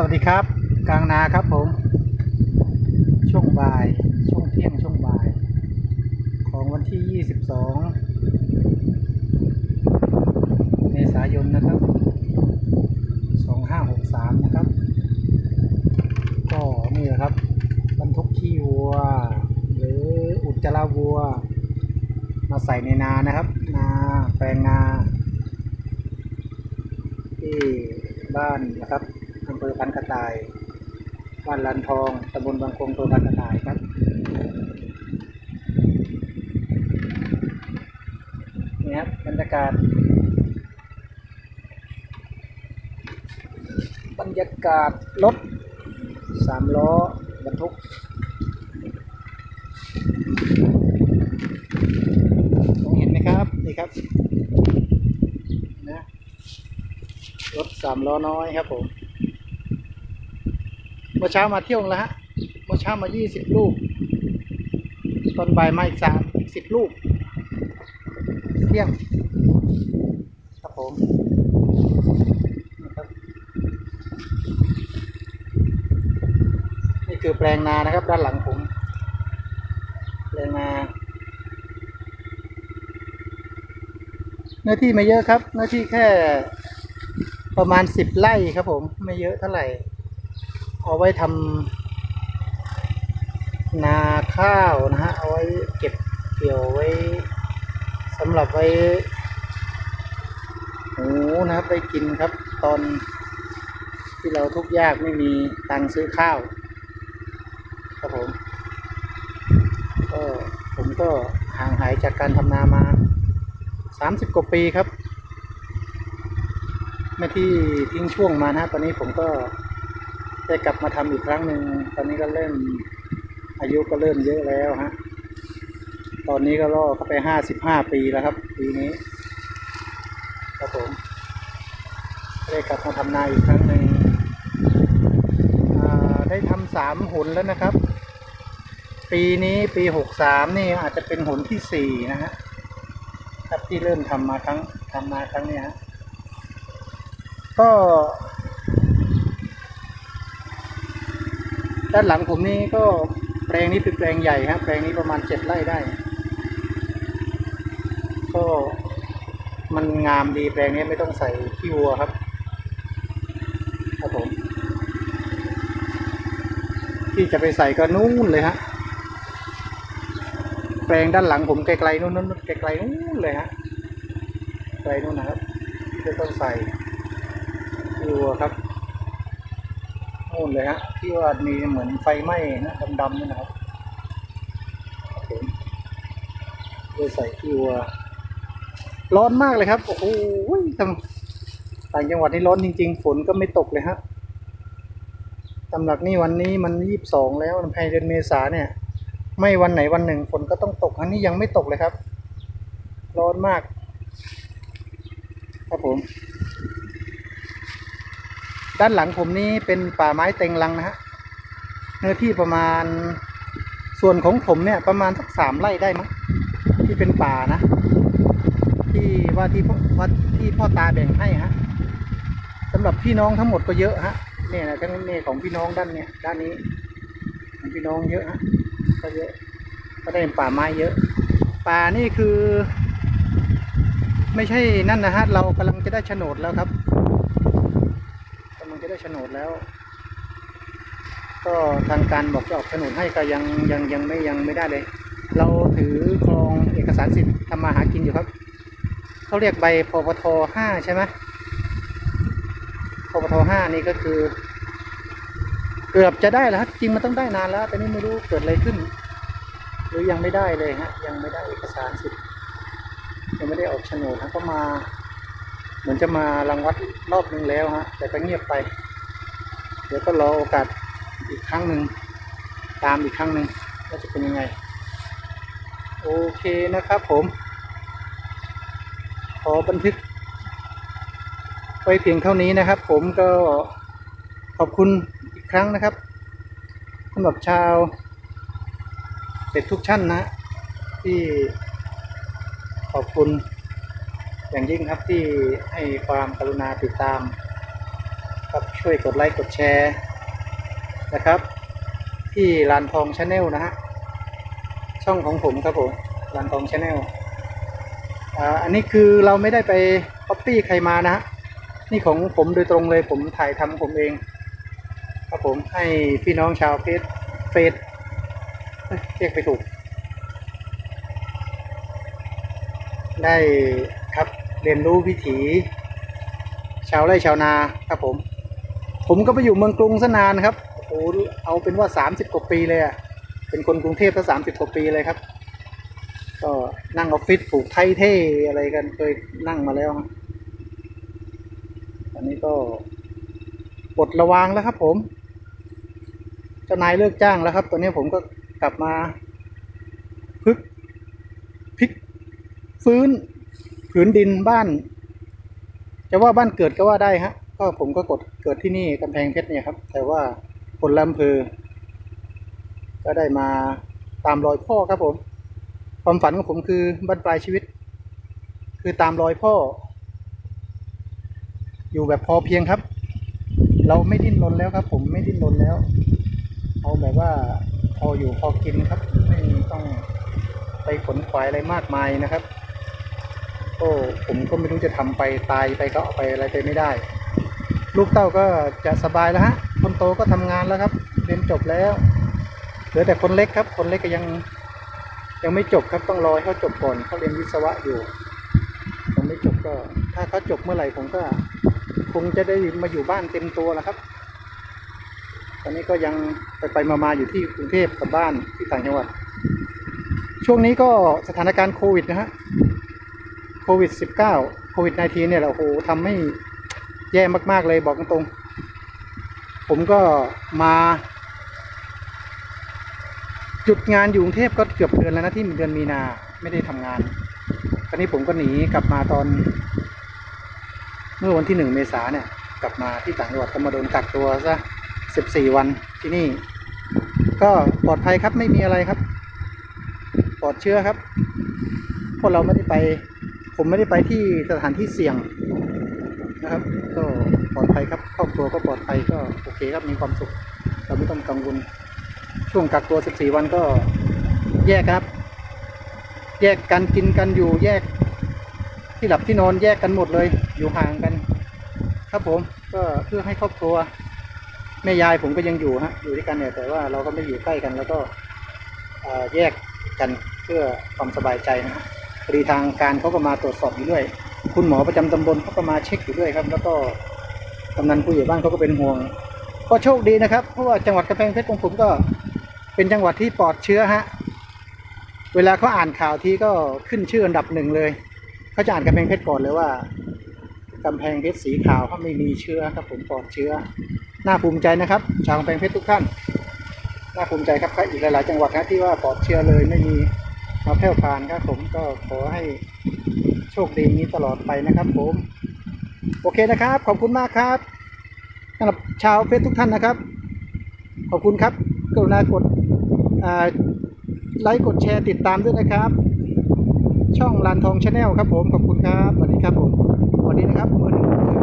สวัสดีครับ กลางนาครับผม ช่วงบ่าย ช่วงเที่ยง ช่วงบ่าย ของวันที่ 22 เมษายนนะครับ 2563 นะครับ ก็นี่แหละครับบรรทุกขี้วัว หรืออุจจาระวัว มาใส่ในนานะครับ นาแปลงนา ที่บ้านนะครับ พันกระต่ายบ้านลันทองตำบลบางคงอำเภอพันกระต่ายครับนี่ครับบรรยากาศ บรรยากาศรถสามล้อบรรทุกมองเห็นไหมครับ นี่ครับนะรถสามล้อน้อยครับผม เมื่อเช้ามาเที่ยวแล้วฮะเมื่อเช้ามายี่สิบลูก ตอนบ่ายมาอีกสามสิบลูก เที่ยง ครับผมนี่คือแปลงนานะครับ ด้านหลังผม แปลงนาเนื้อที่ไม่เยอะครับ เนื้อที่แค่ประมาณสิบไร่ครับผม ไม่เยอะเท่าไหร่ เอาไว้ทำนาข้าวนะฮะ เอาไว้เก็บเกี่ยวไว้สำหรับไว้หูนะครับไปกินครับ ตอนที่เราทุกข์ยากไม่มีตังค์ซื้อข้าว ครับผมก็ผมก็ห่างหายจากการทำนามาสามสิบกว่าปีครับ ไม่ที่ทิ้งช่วงมานะตอนนี้ผมก็ ได้กลับมาทำอีกครั้งหนึ่งตอนนี้ก็เริ่มอายุก็เริ่มเยอะแล้วฮะตอนนี้ก็ล่อเข้าไปห้าสิบห้าปีแล้วครับ ปีนี้ครับผมได้กลับมาทำนาอีกครั้งหนึ่งได้ทำสามหนแล้วนะครับ ปีนี้ปีหกสามนี่อาจจะเป็นหนที่สี่นะฮะครับที่เริ่มทำมาครั้งทำมาครั้งเนี้ยฮะก็ ด้านหลังผมนี่ก็แปลงนี้เป็นแปลงใหญ่ฮะแปลงนี้ประมาณเจ็ดไร่ได้ ก็มันงามดีแปลงนี้ไม่ต้องใส่ขี้วัวครับ ครับผม ที่จะไปใส่ก็นู่นเลยฮะแปลงด้านหลังผมไกลๆนู่นนู่นไกลๆนู่นเลยฮะไกลนู่นนะครับที่ต้องใส่ดูครับ นู่นเลยฮะ ที่ว่ามีเหมือนไฟไหม้นะดำๆนี่นะครับผมเลยใส่ที่วัวร้อนมากเลยครับ โอ้โหทำต่างจังหวัดนี่ร้อนจริง ๆ ฝนก็ไม่ตกเลยฮะสำหรับนี่วันนี้มันยี่สิบสองแล้วภายในเดือนเมษาเนี่ย ไม่วันไหนวันหนึ่งฝนก็ต้องตกอันนี้ยังไม่ตกเลยครับ ร้อนมาก ครับผม ด้านหลังผมนี่เป็นป่าไม้เต็งรังนะฮะเนื้อที่ประมาณส่วนของผมเนี่ยประมาณสักสามไร่ได้มั้งที่เป็นป่านะ ที่ว่าที่พ่อว่าที่พ่อตาแบ่งให้ฮะสำหรับพี่น้องทั้งหมดก็เยอะฮะเนี่ยนะทั้งนี้ของพี่น้องด้านเนี่ยด้านนี้ของพี่น้องเยอะฮะก็เยอะก็ได้ป่าไม้เยอะ ป่านี่คือ ไม่ใช่นั่นนะฮะเรากำลังจะได้โฉนดแล้วครับ โฉนดแล้ว ก็ทางการบอกจะออกโฉนดให้ก็ยังยังยังไม่ยังไม่ได้เลย เราถือครองเอกสารสิทธิ์ทำมาหากินอยู่ครับเขาเรียกใบพปทห้าใช่ไหมพปทห้านี่ก็คือ เกือบจะได้แล้วจริงมันต้องได้นานแล้ว แต่นี่ไม่รู้เกิดอะไรขึ้น หรือยังไม่ได้เลยฮะ ยังไม่ได้เอกสารสิทธิ์ยังไม่ได้ออกโฉนดฮะก็มา เหมือนจะมารังวัดรอบหนึ่งแล้วฮะ แต่ก็เงียบไป เดี๋ยวก็รอโอกาสอีกครั้งหนึ่งตามอีกครั้งหนึ่งว่าจะเป็นยังไง โอเคนะครับผม ขอบันทึกไว้เพียงเท่านี้นะครับ ผมก็ขอบคุณอีกครั้งนะครับสำหรับชาวเด็กทุกชั้นนะ ที่ขอบคุณอย่างยิ่งครับที่ให้ความกรุณาติดตาม กับช่วยกดไลค์กดแชร์นะครับ ที่ลานทองชาแนลนะฮะช่องของผมครับผมลานทองชาแนลอันนี้คือเราไม่ได้ไปก๊อปปี้ใครมานะฮะนี่ของผมโดยตรงเลยผมถ่ายทำผมเอง ครับผมให้พี่น้องชาวเพจเฟซเอ้ยเรียกไปถูก ได้ครับเรียนรู้วิถี ชาวไร่ชาวนาครับผม ผมก็ไปอยู่เมืองกรุงซะนานครับโอ้เอาเป็นว่าสามสิบกว่าปีเลยอะเป็นคนกรุงเทพตั้งสามสิบกว่าปีเลยครับ ก็นั่งออฟฟิศปลูกไทยเท่อะไรกันเคยนั่งมาแล้วฮะตอนนี้ก็ปลดระวางแล้วครับ ผมเจ้านายเลิกจ้างแล้วครับ ตอนนี้ผมก็กลับมาพึกพิกฟื้น ผืนดินบ้าน จะว่าบ้านเกิดก็ว่าได้ฮะ ก็ผมก็กดเกิดที่นี่กำแพงเพชรเนี่ยครับ แต่ว่าคนลำเพอก็ได้มาตามรอยพ่อครับผม ความฝันของผมคือบ้านปลายชีวิต คือตามรอยพ่อ อยู่แบบพอเพียงครับ เราไม่ดิ้นรนแล้วครับ ผมไม่ดิ้นรนแล้ว เอาแบบว่าพออยู่พอกินครับ ไม่ต้องไปขนขวายอะไรมากมายนะครับก็ผมก็ไม่รู้จะทำไปตายไปก็เอาไปอะไรไปไม่ได้ ลูกเต้าก็จะสบายแล้วฮะ คนโตก็ทำงานแล้วครับ เรียนจบแล้ว เหลือแต่คนเล็กครับ คนเล็กก็ยังยังไม่จบครับต้องรอให้เขาจบก่อนเขาเรียนวิศวะอยู่ยังไม่จบก็ ถ้าเขาจบเมื่อไหร่ผมก็ คงจะได้มาอยู่บ้านเต็มตัวแล้วครับ ตอนนี้ก็ยังไปไปมามาอยู่ที่กรุงเทพกับบ้านที่ต่างจังหวัด ช่วงนี้ก็สถานการณ์โควิดนะฮะโควิด -19 โควิด -19 เนี่ยแหละโอ้โหทำให้ แย่มาก ๆ เลยบอกตรงๆผมก็มาหยุดงานอยู่กรุงเทพก็เกือบเดือนแล้วนะที่เดือนมีนาไม่ได้ทำงานคราวนี้ผมก็หนีกลับมาตอน เมื่อวันที่หนึ่งเมษาเนี่ย กลับมาที่ต่างจังหวัดก็มาโดนกักตัวซะสิบสี่วันที่นี่ ก็ปลอดภัยครับไม่มีอะไรครับ ปลอดเชื้อครับเพราะเราไม่ได้ไป ผมไม่ได้ไปที่สถานที่เสี่ยง นะครับ ก็ปลอดภัยครับครอบครัวก็ปลอดภัยก็โอเคครับมีความสุข เราไม่ต้องกังวลช่วงกักตัว 14 วันก็แยกครับ แยกกันกินกันอยู่แยก ที่หลับที่นอนแยกกันหมดเลย อยู่ห่างกัน ครับผมก็เพื่อให้ครอบครัวแม่ยายผมก็ยังอยู่ฮะอยู่ด้วยกันเนี่ยแต่ว่าเราก็ไม่อยู่ใกล้กัน แล้วก็แยกกันเพื่อความสบายใจนะฮะพอดีทางการเขาก็มาตรวจสอบอยู่ด้วย คุณหมอประจำตำบลเขาก็มาเช็คอยู่ด้วยครับ แล้วก็กำนันผู้ใหญ่บ้านเขาก็เป็นห่วง ก็โชคดีนะครับ เพราะว่าจังหวัดกำแพงเพชรของผมก็เป็นจังหวัดที่ปลอดเชื้อฮะ เวลาเขาอ่านข่าวทีก็ขึ้นชื่ออันดับหนึ่งเลยเขาจะอ่านกำแพงเพชรก่อนเลยว่ากำแพงเพชรสีขาวเขาไม่มีเชื้อครับ ผมปลอดเชื้อ น่าภูมิใจนะครับ ชาวกำแพงเพชรทุกท่าน น่าภูมิใจครับอีกหลาย ๆ จังหวัดนะที่ว่าปลอดเชื้อเลยไม่มีมาแพร่พานครับผมก็ขอให้ คดีอย่างนี้ตลอดไปนะครับผม โอเคนะครับ ขอบคุณมากครับสำหรับชาวเฟซทุกท่านนะครับ ขอบคุณครับ กรุณากดไลค์กดแชร์ติดตามด้วยนะครับ ช่องลานทองชาแนลครับผม ขอบคุณครับสวัสดีครับผมสวัสดีนะครับ